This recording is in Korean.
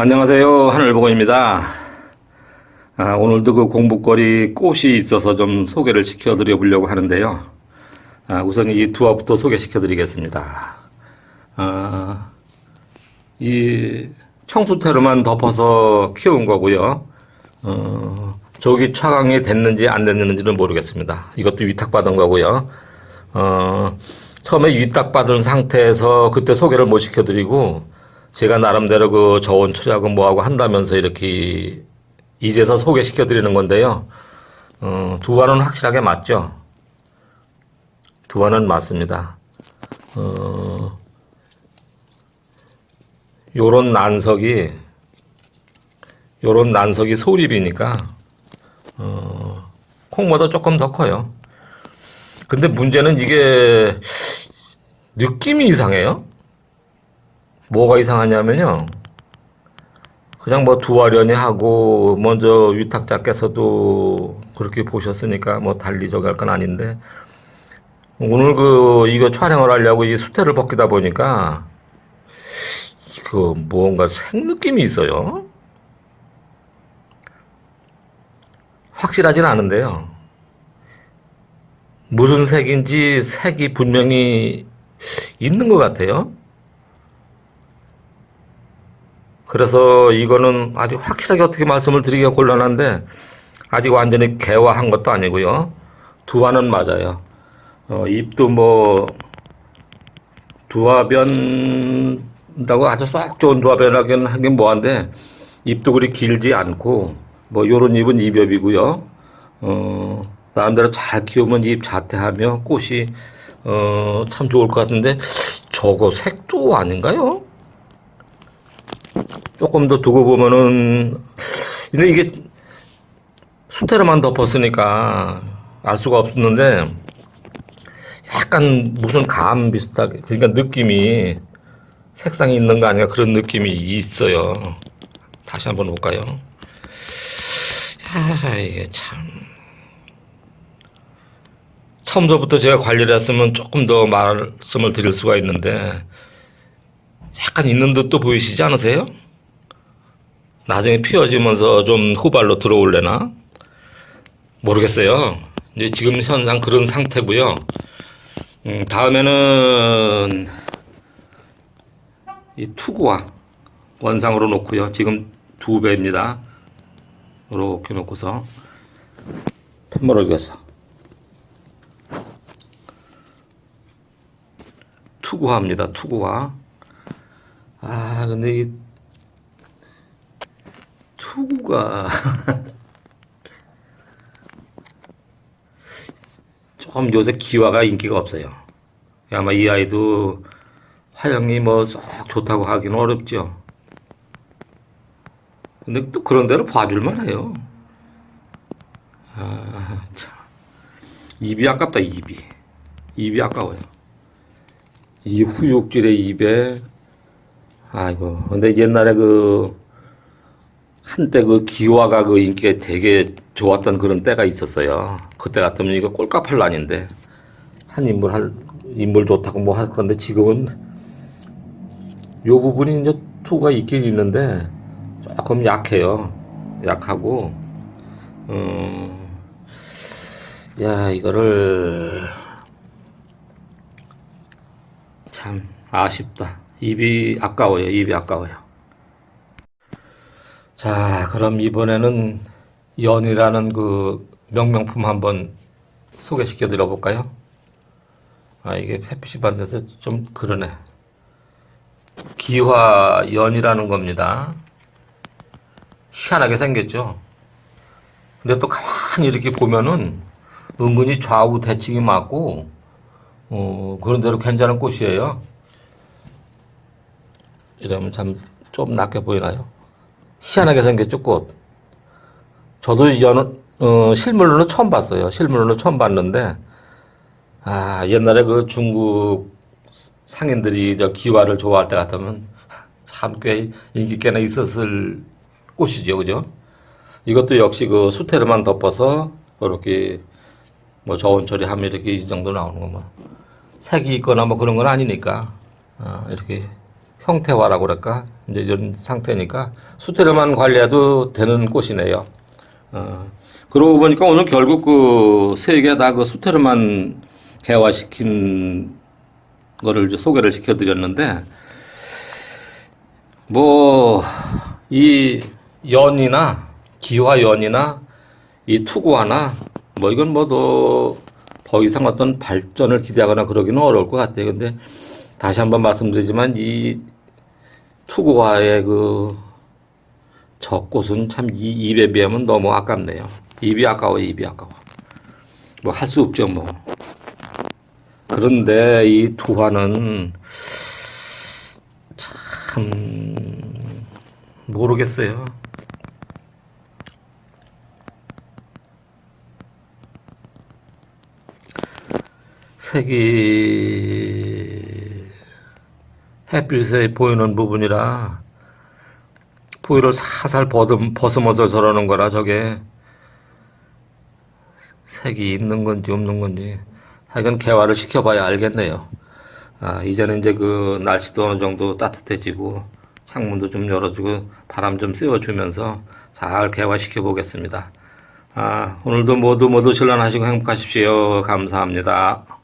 안녕하세요. 하늘보건입니다. 아, 오늘도 그 공부거리 꽃이 있어서 좀 소개를 시켜드려 보려고 하는데요. 아, 우선 이 두 화부터 소개시켜 드리겠습니다. 아, 이 청수태로만 덮어서 키운 거고요. 어, 조기 차강이 됐는지 안 됐는지는 모르겠습니다. 이것도 위탁받은 거고요. 어, 처음에 위탁받은 상태에서 그때 소개를 못 시켜드리고 제가 나름대로 그 저온 처리하고 뭐하고 한다면서 이렇게 이제서 소개시켜 드리는 건데요. 어, 두화는 확실하게 맞죠? 두화는 맞습니다. 어, 요런 난석이, 요런 난석이 소립이니까, 어, 콩보다 조금 더 커요. 근데 문제는 이게 느낌이 이상해요. 뭐가 이상하냐면요. 그냥 뭐 두화련이 하고 먼저 위탁자께서도 그렇게 보셨으니까 뭐 달리 저기 할 건 아닌데 오늘 그 이거 촬영을 하려고 이 수태를 벗기다 보니까 그 뭔가 색 느낌이 있어요. 확실하진 않은데요. 무슨 색인지 색이 분명히 있는 것 같아요. 그래서 이거는 아직 확실하게 어떻게 말씀을 드리기가 곤란한데 아직 완전히 개화한 것도 아니고요. 두화는 맞아요. 어, 잎도 뭐 두화변다고 아주 썩 좋은 두화변하긴 하긴 뭐한데 잎도 그리 길지 않고 뭐 요런 잎은 이엽이고요. 어, 나름대로 잘 키우면 잎 자태하며 꽃이 어, 참 좋을 것 같은데 저거 색도 아닌가요? 조금 더 두고 보면은 근데 이게 수태로만 덮었으니까 알 수가 없었는데 약간 무슨 감 비슷하게 그러니까 느낌이 색상이 있는 거 아닌가 그런 느낌이 있어요. 다시 한번 볼까요? 아 이게 참 처음부터 제가 관리를 했으면 조금 더 말씀을 드릴 수가 있는데 약간 있는 듯도 보이시지 않으세요? 나중에 피어지면서 좀 후발로 들어올래나? 모르겠어요. 이제 지금 현상 그런 상태고요. 음, 다음에는 이 투구화 원상으로 놓고요. 지금 두 배입니다. 이렇게 놓고서 펜모르기에서 투구화입니다. 투구화. 아, 근데 이 투구가 좀 요새 기화가 인기가 없어요. 아마 이 아이도 화형이 뭐 썩 좋다고 하기는 어렵죠. 근데 또 그런 대로 봐줄만 해요. 아, 참. 입이 아깝다, 입이. 입이 아까워요. 이 후육질의 입에, 아이고. 근데 옛날에 그, 한때 그 기와가 그 인기가 되게 좋았던 그런 때가 있었어요. 그때 같으면 이거 꼴값할 난인데 한 인물 할 인물 좋다고 뭐 할 건데 지금은 요 부분이 이제 투가 있긴 있는데 조금 약해요. 약하고 음, 야 이거를 참 아쉽다. 입이 아까워요. 입이 아까워요. 자, 그럼 이번에는 연이라는 그 명명품 한번 소개시켜 드려 볼까요? 아, 이게 햇빛이 받아서 좀 그러네. 기화 연이라는 겁니다. 희한하게 생겼죠? 근데 또 가만히 이렇게 보면은 은근히 좌우 대칭이 맞고, 어, 그런 대로 괜찮은 꽃이에요. 이러면 참좀 낫게 보이나요? 희한하게 생겼죠, 꽃. 저도 연, 어, 실물로는 처음 봤어요. 실물로는 처음 봤는데, 아, 옛날에 그 중국 상인들이 저 기와를 좋아할 때 같으면 참 꽤 인기 꽤나 있었을 꽃이죠, 그죠? 이것도 역시 그 수태로만 덮어서 이렇게 뭐 저온 처리하면 이렇게 이 정도 나오는 거뭐 색이 있거나 뭐 그런 건 아니니까 아, 이렇게 형태화라고 그럴까? 이제 이런 상태니까 수태료만 관리해도 되는 꽃이네요. 어, 그러고 보니까 오늘 결국 그 세 개 다 그 수태료만 개화시킨 거를 소개를 시켜드렸는데, 뭐, 이 연이나, 기화연이나, 이 투구화나, 뭐 이건 뭐더 더 이상 어떤 발전을 기대하거나 그러기는 어려울 것 같아요. 근데 다시 한번 말씀드리지만 이 투구화의 그 젖꽃은 참이 입에 비하면 너무 아깝네요. 입이 아까워, 입이 아까워. 뭐 할 수 없죠, 뭐. 그런데 이 투화는 참 모르겠어요. 색이 햇빛에 보이는 부분이라 포유를 살살 버듬, 벗으면서 저러는 거라 저게 색이 있는 건지 없는 건지 하여간 개화를 시켜봐야 알겠네요. 아, 이제는 이제 그 날씨도 어느 정도 따뜻해지고 창문도 좀 열어주고 바람 좀 쐬어주면서 잘 개화시켜 보겠습니다. 아, 오늘도 모두 모두 신란하시고 행복하십시오. 감사합니다.